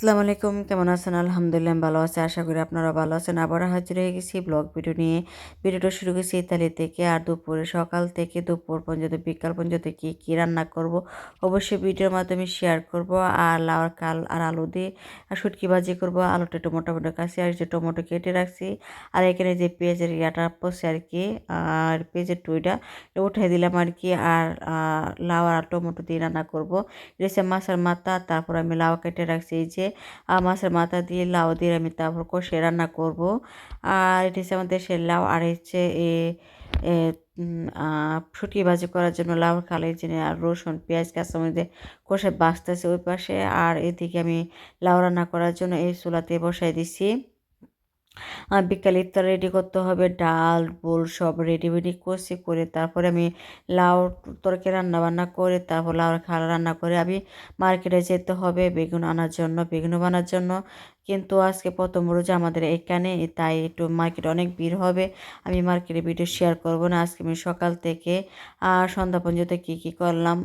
আসসালামু আলাইকুম, কেমন আছেন? আলহামদুলিল্লাহ ভালো আছি, আশা করি আপনারা ভালো আছেন। আবার হাজির হয়ে গেছি ব্লগ ভিডিও নিয়ে। ভিডিওটা শুরু করেছি ইতালি থেকে আর দুপুরে সকাল থেকে দুপুর পর্যন্ত, বিকাল পর্যন্ত কী কী রান্না করব অবশ্যই ভিডিওর মাধ্যমে শেয়ার করব। আর লাউর কাল আর আলু দিয়ে আর শুটকি ভাজি করব। আলুটা একটু মোটামুটি কাছে আর যে টমেটো কেটে রাখছি। আর এখানে যে পেঁয়াজের ইয়াটা পড়ছে আর কি, আর পেঁয়াজের টুইটা উঠাই দিলাম আর কি। আর লাউ আর টমেটো দিয়ে রান্না করব। এটা মাছের মাথা, তারপর আমি লাউ কেটে রাখছি। এই যে মাছের মাথা দিয়ে লাউ দিয়ে আমি তারপর কষে রান্না করব। আর এটি হচ্ছে আমাদের সে লাউ, আর হচ্ছে এ ফুটি ভাজি করার জন্য লাউ খালি জিনিস আর রসুন, পেঁয়াজ, কাঁচামরিচ কষে বাঁচতেছে ওই পাশে। আর এদিকে আমি লাউ রান্না করার জন্য এই চুলাতে বসাই দিছি। বিকালে ইফতার রেডি করতে হবে, ডাল, বোল সব রেডি মেডি করছি করে তারপরে আমি লাউ তরকারি রান্না বান্না করে তারপর লাউ খালা রান্না করে আমি মার্কেটে যেতে হবে, বেগুন আনার জন্য, বেগুন বানার জন্য। কিন্তু আজকে প্রথম রোজ আমাদের এখানে, তাই একটু মার্কেটে অনেক ভিড় হবে। আমি মার্কেটে ভিডিও শেয়ার করব না, আজকে আমি সকাল থেকে সন্ধ্যা পর্যন্ত কী কী করলাম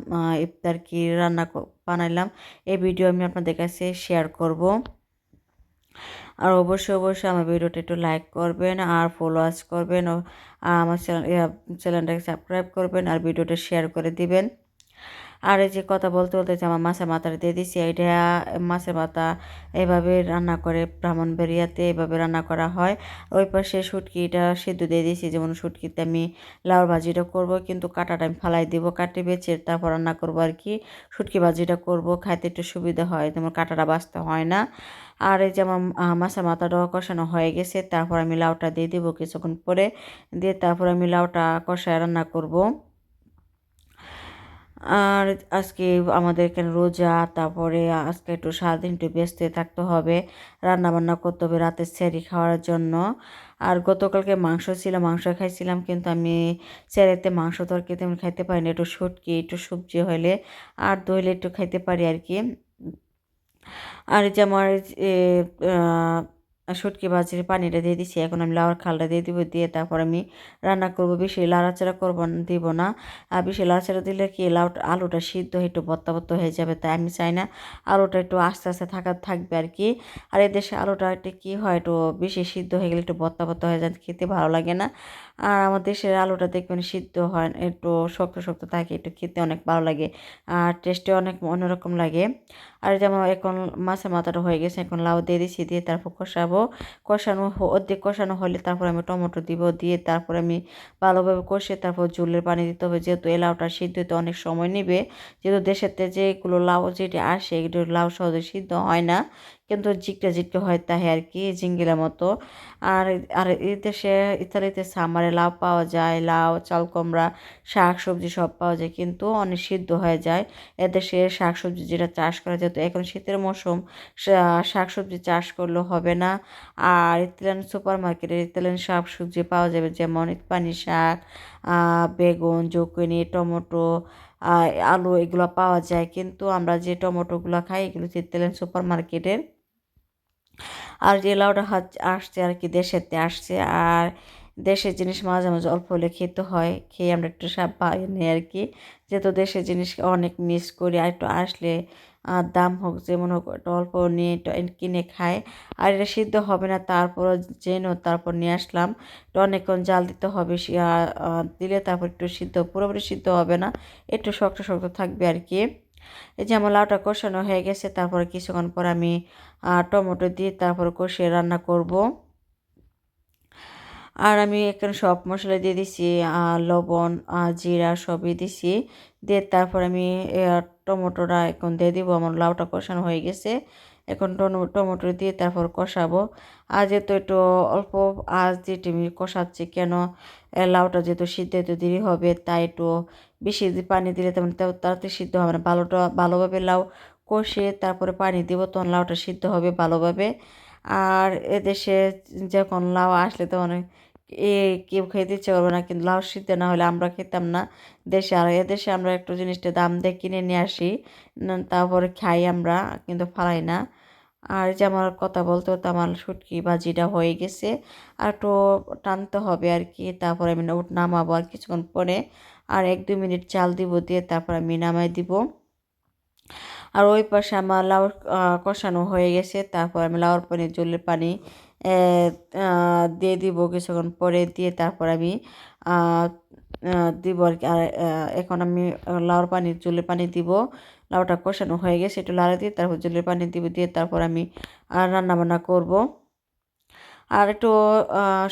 ইফতার কী রান্না বানাইলাম, এই ভিডিও আমি আপনাদের কাছে শেয়ার করব। আর অবশ্যই অবশ্যই আমার ভিডিওটা একটু লাইক করবেন আর ফলোয়ার্স করবেন ও আমার চ্যানেলটাকে সাবস্ক্রাইব করবেন আর ভিডিওটা শেয়ার করে দিবেন। আর এই যে কথা বলতে বলতে যে আমার মাছের মাথাটা দিয়ে দিছি এটা মাছের মাথা এভাবে রান্না করে ব্রাহ্মণবাড়িয়াতে এভাবে রান্না করা হয়। ওই পাশে শুটকিটা সিদ্ধ দিয়ে দিয়েছি যেমন শুটকিতে আমি লাউর ভাজিটা করব, কিন্তু কাটাটা আমি ফালাই দিব, কাটে বেছে তারপর রান্না করব আর কি। শুটকি ভাজিটা করব, খাইতে একটু সুবিধা হয় যেমন কাটাটা বাঁচতে হয় না। আর এই যে আমার মাছের মাথাটাও কষানো হয়ে গেছে, তারপর আমি লাউটা দিয়ে দেবো কিছুক্ষণ পরে, দিয়ে তারপর আমি লাউটা কষায় রান্না করব। আর আজকে আমাদের এখানে রোজা, তারপরে আজকে একটু সারাদিন একটু ব্যস্ত থাকতে হবে রান্না বান্না করতে হবে রাতের স্যারি খাওয়ার জন্য। আর গতকালকে মাংস ছিল, মাংস খাইছিলাম, কিন্তু আমি স্যারেতে মাংস তরকারি তেমন খাইতে পারি না একটু শুটকি, একটু সবজি হলে, আর দইলে একটু খাইতে পারি আর কি। আর যে আমার শুটকি ভাজির পানিটা দিয়ে দিচ্ছি এখন আমি লাউর খালটা দিয়ে দিব, দিয়ে তারপর আমি রান্না করব। বেশি লাড়াচাড়া করব দিব না। আর বেশি লাড়াচাড়া দিলে কি, লাউ আলুটা সিদ্ধ হয়ে একটু বত্তা বত্তা হয়ে যাবে, তাই আমি চাই না আলুটা একটু আস্তে আস্তে থাকা, থাকবে আর কি। আর এদেশে আলুটা একটু কী হয়, একটু বেশি সিদ্ধ হয়ে গেলে একটু বত্তা বত্তা হয়ে যায়, খেতে ভালো লাগে না। আর আমার দেশের আলুটা দেখবেন সিদ্ধ হয়, একটু শক্ত শক্ত থাকে, একটু খেতে অনেক ভালো লাগে আর টেস্টে অনেক অন্যরকম লাগে। আর যেমন এখন মাছের মাথাটা হয়ে গেছে, এখন লাউ দিয়ে দিচ্ছি দিয়ে তারপর কষাবো। কষানো অর্ধেক কষানো হলে তারপর আমি টমেটো দিব, দিয়ে তারপর আমি ভালোভাবে কষে তারপর জলের পানি দিতে হবে। যেহেতু এই লাউটা সিদ্ধ হতে অনেক সময় নেবে, যেহেতু দেশেতে যেগুলো লাউ যেটি আসে, এগুলো লাউ সহজে সিদ্ধ হয় না। কিন্তু জিকটা জিকটা হয় তাই আর কি জিঙ্গিলার মতো। আর আর এই দেশে, ইতালিতে সামারে লাউ পাওয়া যায়, লাউ চাল কুমড়া শাক সবজি সব পাওয়া যায়, কিন্তু অনেক সিদ্ধ হয়ে যায়। এদেশে শাক সবজি যেটা চাষ করা যেত, এখন শীতের মৌসুম শাক সবজি চাষ করলেও হবে না। আর ইতালিয়ান সুপার মার্কেটে ইতালিয়ান শাক সবজি পাওয়া যাবে, যেমন পানি শাক বেগুন, জুকিনি, টমেটো আলু এগুলো পাওয়া যায়। কিন্তু আমরা যে টমেটোগুলো খাই, এগুলো ইতালিয়ান সুপার মার্কেটের আর যে লাউটা আসছে আর কি দেশেতে আসছে, আর দেশের জিনিস মাঝে মাঝে অল্প হলে খেতে হয়, খেয়ে আমরা একটু সাপ নিই আর কি। যেহেতু দেশের জিনিস অনেক মিস করি, আর একটু আসলে আর দাম হোক, যেমন হোক, একটু অল্প নিয়ে কিনে খায় আর এটা সিদ্ধ হবে না তারপর যেন তারপর নিয়ে আসলাম। একটু অনেকক্ষণ জাল দিতে হবে দিলে তারপর একটু সিদ্ধ, পুরোপুরি সিদ্ধ হবে না, একটু শক্ত শক্ত থাকবে আর কি। এই যে আমার লাউটা কষানো হয়ে গেছে, তারপরে কিছুক্ষণ পর আমি টমেটো দিয়ে তারপর কষিয়ে রান্না করব। আর আমি এখানে সব মশলা দিয়ে দিছি লবণ জিরা সবই দিছি। দিয়ে তারপর আমি টমেটোটা এখন দিয়ে দিব, আমার লাউটা কষানো হয়ে গেছে। এখন টমেটো দিয়ে তারপর কষাবো। আর যেহেতু একটু অল্প আজ দিয়ে আমি কষাচ্ছি, কেন লাউটা যেহেতু সিদ্ধ হতে দেরি হবে, তাই একটু বেশি পানি দিলে তেমন তাড়াতাড়ি সিদ্ধ হবে না। ভালোটা, ভালোভাবে লাউ কষে তারপরে পানি দিব, তখন লাউটা সিদ্ধ হবে ভালোভাবে। আর এদেশে যখন লাউ আসলে তখন এ কেউ খেতে ইচ্ছে করবে না, কিন্তু লাউ সিদ্ধ না হলে আমরা খেতাম না। দেশে আর এদেশে আমরা একটু জিনিসটা দাম দিয়ে কিনে নিয়ে আসি তারপরে খাই আমরা, কিন্তু ফালাই না। আর যে আমার কথা বলতে বলতে আমার শুটকি ভাজিটা হয়ে গেছে, আর একটু টানতে হবে আর কি, তারপরে আমি উঠ নামাবো আর কিছুক্ষণ পরে। আর এক দুই মিনিট চাল দিব দিয়ে তারপর আমি নামাই দিব। আর ওই পাশে আমার লাউ কষানো হয়ে গেছে, তারপর আমি লাউর পানি, জলের পানি দিয়ে দিব কিছুক্ষণ পরে দিয়ে তারপর আমি দিব আর কি। আর এখন আমি লাউর পানি জলের পানি দিব। লাউটা কষানো হয়ে গেছে, একটু লাড়া দিয়ে তারপর জলের পানি দিব, দিয়ে তারপর আমি রান্না বান্না করব। আর একটু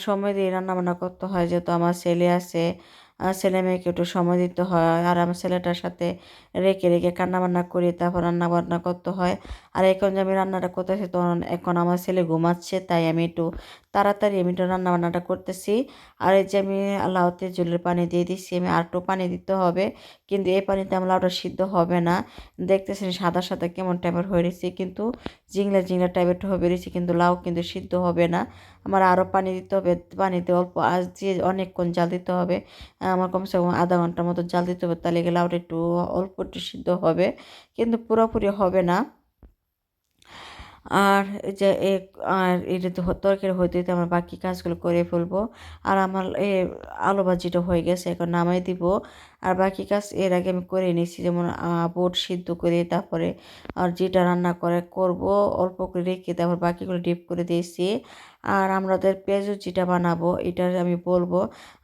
সময় দিয়ে রান্নাবান্না করতে হয়, যেহেতু আমার ছেলে আছে ছেলে মেয়েকে একটু সময় দিতে হয় আর আমার ছেলেটার সাথে রেখে রেখে কান্নাবান্না করি, তারপর রান্না বান্না করতে হয়। আর এখন যে আমি রান্নাটা করতেছি, তখন এখন আমার ছেলে ঘুমাচ্ছে, তাই আমি একটু তাড়াতাড়ি আমি একটু রান্না বান্নাটা করতেছি। আর এই যে আমি লাউতে জলের পানি দিয়ে দিচ্ছি আমি আর একটু পানি দিতে হবে। কিন্তু এই পানিতে আমার লাউটা সিদ্ধ হবে না। দেখতেছেন সাদা সাদা কেমন টাইপের হয়ে রয়েছে, কিন্তু জিংলা জিংলা টাইপের হয়ে বেরিয়েছে, কিন্তু লাউ কিন্তু সিদ্ধ হবে না। আমার আরও পানি দিতে হবে, পানিতে অল্প আজ দিয়ে অনেকক্ষণ জাল দিতে হবে। আমার কমসে কম আধা ঘণ্টার মতো জাল দিতে হবে, তাহলে লাউটা একটু অল্প একটু সিদ্ধ হবে। কিন্তু পুরোপুরি হবে না। আর যে আর এটা তরকারি হইতে হইতে আমার বাকি কাজগুলো করে ফেলব। আর আমার এ আলু ভাজিটা হয়ে গেছে, এখন নামাই দিব। আর বাকি কাজ এর আগে আমি করে নিয়েছি যেমন বোট সিদ্ধ করে, তারপরে, আর যেটা রান্না করে করব, অল্প করে রেখে তারপর বাকিগুলো ডিপ করে দিয়েছি। আর আমাদের পেঁয়াজু যেটা বানাবো, এটা আমি বলব,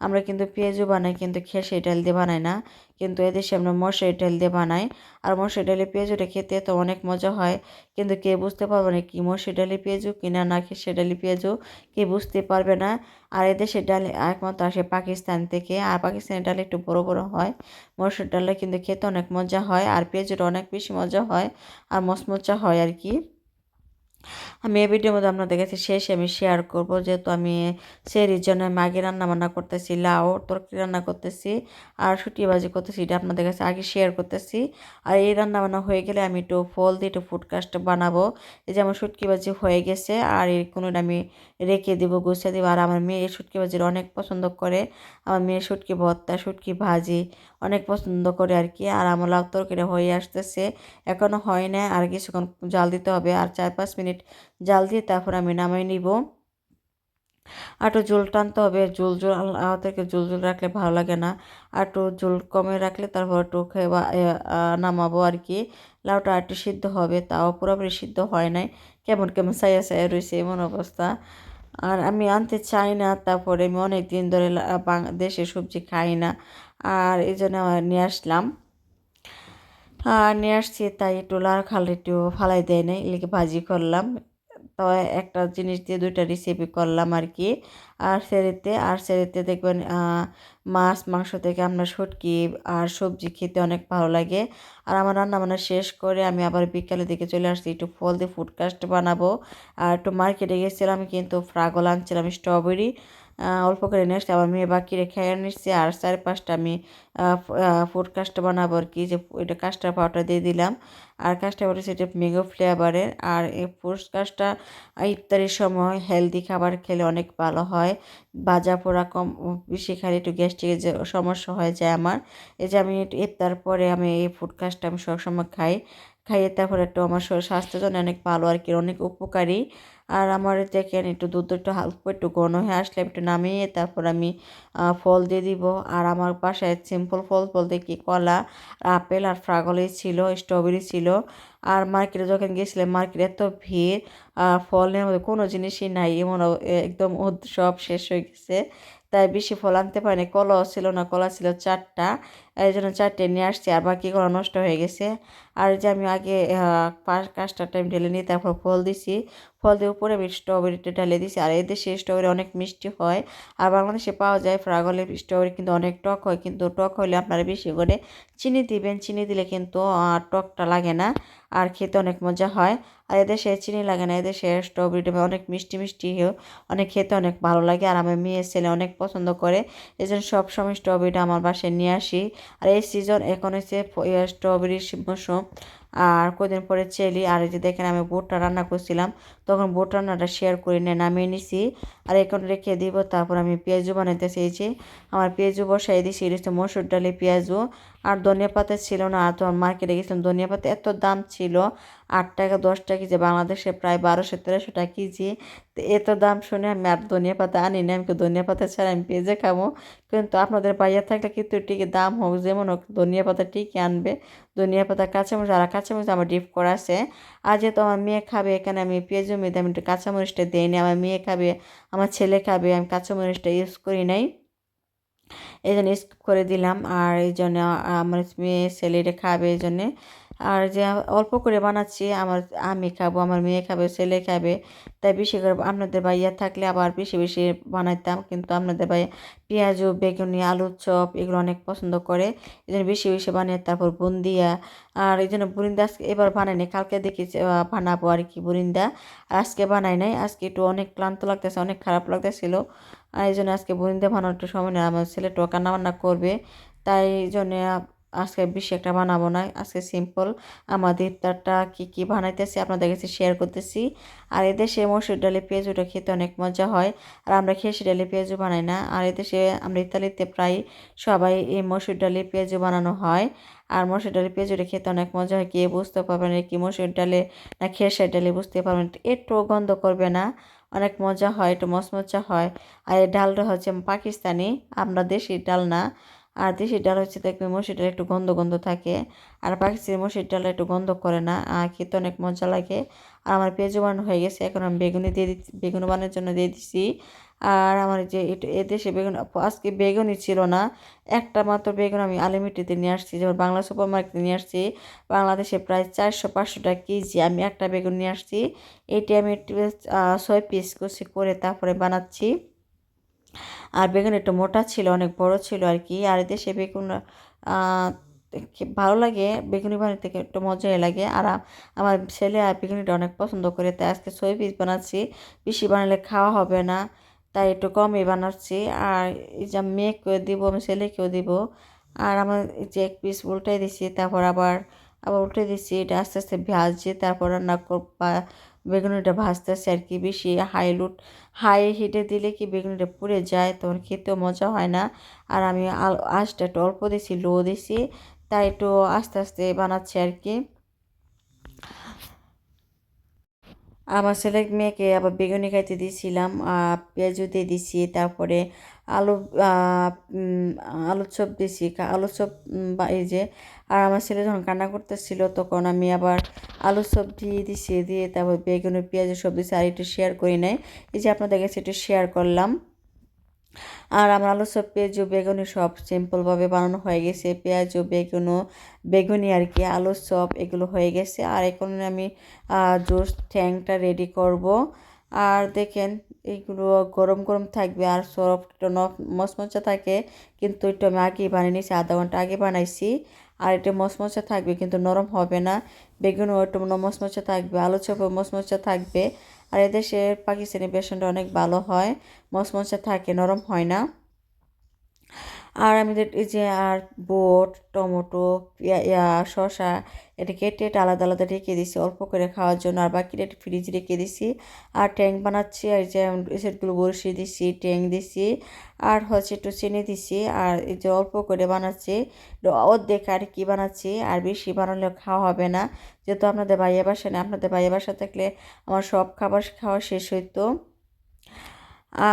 আমরা কিন্তু পেঁয়াজু বানাই, কিন্তু খেসে ডাল দিয়ে বানাই না, কিন্তু এদেশে আমরা মশারি ডাল দিয়ে বানাই। আর মশারি ডালে পেঁয়াজুটা খেতে তো অনেক মজা হয়, কিন্তু কে বুঝতে পারবে না কি মসুর ডালি পেঁয়াজু কিনা, না খেসে ডালে পেঁয়াজু কে বুঝতে পারবে না। আর এদেশের ডাল একমাত্র আসে পাকিস্তান থেকে, আর পাকিস্তানের ডাল একটু বড় বড় হয়। মসুর ডালটা কিন্তু খেতে অনেক মজা হয় আর পেঁয়াজের অনেক বেশি মজা হয় আর মচমচা হয় আর কি। আমি এই ভিডিওর মধ্যে আপনাদের কাছে শেষে আমি শেয়ার করব যেহেতু আমি সেরির জন্য রান্না বান্না করতেছি, লাউ তরকারি রান্না করতেছি আর শুটি বাজি করতেছি, এটা আপনাদের কাছে আগে শেয়ার করতেছি। আর এই রান্না বান্না হয়ে গেলে আমি একটু ফল দিয়ে একটু ফুডকাস্ট বানাবো। এই যে আমার শুটকি বাজি হয়ে গেছে আর এই কোনো আমি রেখে দেবো, গুছিয়ে দেবো। আর আমার মেয়ে এই বাজির অনেক পছন্দ করে। আমার মেয়ে শুটকি ভর্তা, শুটকি ভাজি অনেক পছন্দ করে আর কি আর আমার লাউ তরকারি হয়ে আসতেছে। এখনও হয় না, আর কিছুক্ষণ জাল দিতে হবে। আর চার পাঁচ মিনিট জাল দিয়ে তারপর আমি নামাই নিব। একটু জল টানতে হবে। জল জল থেকে জল জল রাখলে ভালো লাগে না। আর একটু জল কমে রাখলে তারপর একটু খেয়ে নামাবো আর কি লাউটা আর একটু সিদ্ধ হবে, তাও পুরোপুরি সিদ্ধ হয় নাই। কেমন কেমন সাইয়া সাইয়া রয়েছে এমন অবস্থা। আর আমি আনতে চাই না, তারপরে আমি অনেক দিন ধরে দেশের সবজি খাই না। আর এই জন্য নিয়ে আসলাম। আর নিয়ে আসছি, তাই খাল একটু ফালাই দেয় নাই এলিকে ভাজি করলাম। তো একটা জিনিস দিয়ে দুইটা রেসিপি করলাম আর কি। আর সেরিতে আর সেরিতে দেখবেন মাছ, মাংস থেকে আমরা শুটকি আর সবজি খেতে অনেক ভালো লাগে। আর আমার রান্না বান্না শেষ করে আমি আবার বিকালের দিকে চলে আসছি, একটু ফল দিয়ে ফুডকাস্ট বানাবো। আর একটু মার্কেটে গেছিলাম, কিন্তু ফ্রাগল আনছিলাম স্ট্রবেরি অল্প করে আসছি আমার মেয়ে বাকি রেখে নিচ্ছি আর চার পাঁচটা আমি ফুড কাস্ট বানাবো আর কি যে এটা কাস্টার পাউডার দিয়ে দিলাম। আর কাস্টার পাউডার সেটা মেগো ফ্লেভারের আর এই ফুড কাস্টটা ইফতারির সময় হেলদি খাবার খেলে অনেক ভালো হয়। ভাজা পোড়া কম, বেশি খালি একটু গ্যাস্ট্রিকের যে সমস্যা হয়ে যায় আমার। এই যে আমি ইফতার পরে আমি এই ফুড কাস্টটা আমি সবসময় খাই। খাইয়ে তারপরে একটু আমার শরীর স্বাস্থ্যের জন্য অনেক ভালো আর কি, অনেক উপকারী। আর আমার দেখেন একটু দুধ একটু হালকা একটু ঘন হয়ে আসলে একটু নামিয়ে তারপর আমি ফল দিয়ে দিব। আর আমার বাসায় সিম্পল ফল বলতে কি? কলা, আপেল আর ফ্রাগলি ছিল স্ট্রবেরি ছিল। আর মার্কেটে যখন গিয়েছিলাম, মার্কেটে এত ভিড় আর ফলের মধ্যে কোনো জিনিসই নাই। এমন একদম সব শেষ হয়ে গেছে। তাই বেশি ফল আনতে পারিনি। কলাও ছিল না, কলা ছিল চারটা। এই জন্য চারটে নিয়ে আসছি। আর বাকি কলা নষ্ট হয়ে গেছে। আর যে আমি আগে কাজটা টাইম ঢেলে নিয়ে তারপর ফল দিছি। ফল দিয়ে উপরে আমি স্ট্রবেরিটা ঢেলে দিছি। আর এদেশে স্ট্রবেরি অনেক মিষ্টি হয়। আর বাংলাদেশে পাওয়া যায় ফ্রাগলের স্ট্রবেরি কিন্তু অনেক টক হয়। কিন্তু টক হলে আপনারা বেশি করে চিনি দিবেন। চিনি দিলে কিন্তু টকটা লাগে না। আর খেতে অনেক মজা হয়। আর এদেশে চিনি লাগে না। এদেশে স্ট্রবেরিটা অনেক মিষ্টি মিষ্টি অনেক খেতে অনেক ভালো লাগে। আর আমার মেয়ে ছেলে অনেক পছন্দ করে। এই জন্য সবসময় স্ট্রবেরিটা আমার বাসায় নিয়ে আসি। আর এই সিজন এখন হচ্ছে স্ট্রবেরির মৌসুম আর কদিন পরে চেলি আর এই যে দেখেন আমি বুটটা রান্না করছিলাম। তখন বোট রান্নাটা শেয়ার করে নিয়ে নামিয়ে নিছি। আর এখন রেখে দিব, তারপর আমি পেঁয়াজু বানাইতেছি চেয়েছি আমার পেঁয়াজু বসাই দিছি এটা মসুর ডালে পেঁয়াজু আর ধনিয়া পাতা ছিল না আর তোমার মার্কেটে গেছিলাম, ধনিয়া পাতা এত দাম ছিল, আট টাকা, দশ টাকা কেজি, বাংলাদেশে প্রায় বারোশো, তেরোশো টাকা কেজি। তো এত দাম শুনে আমি আর ধনিয়া পাতা আনি না আমি ধনিয়া পাতা ছাড়া আমি পেঁয়াজে খাব। কিন্তু আপনাদের বাইরে থাকলে কিন্তু টিকে দাম হোক, যেমন হোক, ধনিয়া পাতা টিকে আনবে। ধনিয়া পাতা, কাঁচামরিচ, আর কাঁচামরিচ আমার ডিপ করা আছে। আর তো আমার মেয়ে খাবে, এখানে আমি পেঁয়াজ মেয়েদের আমি একটু কাঁচামরিচটা দিই নি আমার মেয়ে খাবে, আমার ছেলে খাবে, আমি কাঁচামরিচটা ইউজ করি নাই। এই জন্য স্কিপ করে দিলাম, আর এই জন্য আমার মেয়ে, ছেলেটা খাবে এই জন্যে। আর যে অল্প করে বানাচ্ছি, আমার আমি খাব, আমার মেয়ে খাবে, ছেলে খাবে, তাই বেশি করে আপনাদের ভাইয়া থাকলে আবার বেশি বেশি বানাইতাম। কিন্তু আপনাদের ভাইয়া পেঁয়াজু, বেগুনি আলুর চপ এগুলো অনেক পছন্দ করে, এই জন্য বেশি বেশি বানিয়ে তারপর বুন্দিয়া। আর এই জন্য বুরিন্দা আজকে এবার বানাইনি কালকে দেখি বানাবো আর কি বুরিন্দা। আজকে বানাই নাই, আজকে একটু অনেক ক্লান্ত লাগতেছে, অনেক খারাপ লাগতেছিল। আর এই জন্য আজকে বুরিন্দা বানানোর একটু সময় নেই, আমার ছেলেটাও কান্না বান্না করবে, তাই জন্য আজকে বেশি একটা বানাবো না, আজকে সিম্পল আমাদের ইফতারটা কী কী বানাইতেছি আপনাদের কাছে শেয়ার করতেছি। আর এদেশে মসুর ডালে পেঁয়াজুটা খেতে অনেক মজা হয়, আর আমরা খেসি ডালে পেঁয়াজু বানাই না। আর এদেশে আমরা ইতালিতে প্রায় সবাই এই মসুর ডালে পেঁয়াজু বানানো হয়, আর মসুর ডালে পেঁয়াজুটা খেতে অনেক মজা হয়। কে বুঝতে পারবেন কি মসুর ডালে না খেসার ডালে বুঝতে পারবেন একটু গন্ধ করবে না। অনেক মজা হয়, একটু মচমচা হয়। আর এই ডালটা হচ্ছে পাকিস্তানি, আমরা দেশি ডাল না। আর দেশি ডাল হচ্ছে দেখবে মসুর ডাল একটু গন্ধ গন্ধ থাকে। আর পাকিস্তানি মসুর ডাল একটু গন্ধ করে না খেতে অনেক মজা লাগে। আর আমার পেঁয়াজু বানানো হয়ে গেছে, এখন আমি বেগুনি দিয়ে দিচ্ছি, বেগুন বানানোর জন্য দিয়ে দিচ্ছি। আর আমার যে এদেশে বেগুন, আজকে বেগুনই ছিল না, একটা মাত্র বেগুন আমি আলিমিটিতে নিয়ে আসছি, যেমন বাংলা সুপার মার্কেটে নিয়ে আসছি, বাংলাদেশে প্রায় চারশো পাঁচশো টাকা কেজি আমি একটা বেগুন নিয়ে আসছি। এটি আমি একটু ছয় পিস করে তারপরে বানাচ্ছি। আর বেগুন একটু মোটা ছিল, অনেক বড় ছিল আর কি। আর দেশে বেগুন ভালো লাগে, বেগুনি বানাতে একটু মজাই লাগে। আর আমার ছেলে আর বেগুনিটা অনেক পছন্দ করে, তাই আজকে পিস বানাচ্ছি। বেশি বানালে খাওয়া হবে না, তাই একটু কমই বানাচ্ছি। আর এই যে মেয়েকেও দিব, আমি ছেলেকেও দিব। আর আমার যে এক পিস উল্টাই দিছি, তারপর আবার আবার উল্টে দিচ্ছি এটা আস্তে আস্তে ভাজছি, তারপর রান্না বা বেগুনিটা ভাজতেছে আর কি, বেশি হাই লুট হাই হিটে দিলে কি বেগুনিটা পুড়ে যায়? তখন খেতেও মজা হয় না। আর আমি আঁচটা একটু অল্প দিছি, লো দিছি, তাই একটু আস্তে আস্তে বানাচ্ছি আর কি। আমার ছেলে মেয়েকে আবার বেগুনি খাইতে দিয়েছিলাম পেঁয়াজও দিয়ে দিছি, তারপরে আলু আলু চপ দিছি। আলু চপ এই যে, আর আমার ছেলে যখন কান্না করতেছিল তখন আমি আবার আলু চপ দিয়ে দিছি, দিয়ে তারপর বেগুনের পেঁয়াজের সব দিছি, আর একটু শেয়ার করি নাই। এই যে আপনাদের কাছে একটু শেয়ার করলাম। আর আমার আলু সব পেঁয়াজ, বেগুনি সব সিম্পলভাবে বানানো হয়ে গেছে। পেঁয়াজ ও বেগুনও বেগুনি আর কি আলু সব এগুলো হয়ে গেছে। আর এখন আমি জুস ট্যাংটা রেডি করব। আর দেখেন এইগুলো গরম গরম থাকবে আর সফট মচমচা থাকে, কিন্তু একটু আমি আগেই বানিয়ে নিয়েছি, আধা ঘণ্টা আগে বানাইছি। আর এটা মচমচা থাকবে, কিন্তু নরম হবে না। বেগুনও একটু মচমচা থাকবে আলু চপও মচমচা থাকবে। আর এদেশের পাকিস্তানি বেসনটা অনেক ভালো হয় মচমচা থাকে নরম হয় না। আর আমি এই যে, আর বোট, টমেটো ইয়া শসা এটা কেটে এটা আলাদা আলাদা রেখে দিছি অল্প করে খাওয়ার জন্য। আর বাকিটা একটু ফ্রিজে রেখে দিছি আর ট্যাং বানাচ্ছি, আর যে সেটগুলো বসিয়ে দিছি ট্যাং দিছি আর হচ্ছে একটু চিনি দিছি আর এই যে অল্প করে বানাচ্ছি। অর্ধেক আর কি বানাচ্ছি, আর বেশি বানালেও খাওয়া হবে না। যেহেতু আপনাদের বাইরে বাসা নেই আপনাদের বাইরে বাসা থাকলে আমার সব খাবার খাওয়া শেষ হইতো।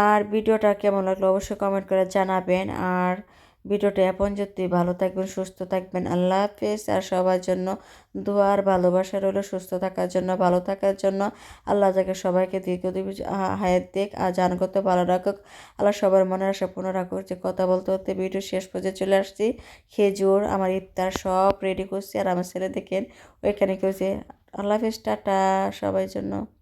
আর ভিডিওটা কেমন লাগল অবশ্যই কমেন্ট করে জানাবেন। আর ভিডিওটা আপন যদি ভালো থাকবেন, সুস্থ থাকবেন। আল্লাহ হাফেজ। আর সবার জন্য দোয়ার ভালোবাসা রইল সুস্থ থাকার জন্য, ভালো থাকার জন্য। আল্লাহ যাকে সবাইকে দীর্ঘদিন হায়াত দিক আর জানগত ভালো রাখুক। আল্লাহ সবার মনে আশা পূর্ণ রাখুক। যে কথা বলতে বলতে ভিডিও শেষ পর্যন্ত চলে আসছি। খেজুর, আমার ইফতার সব রেডি করছি। আর আমার ছেলে দেখেন, ওইখানে কেউ যে, আল্লাহ হাফেজ, টাটা। সবাই জন্য।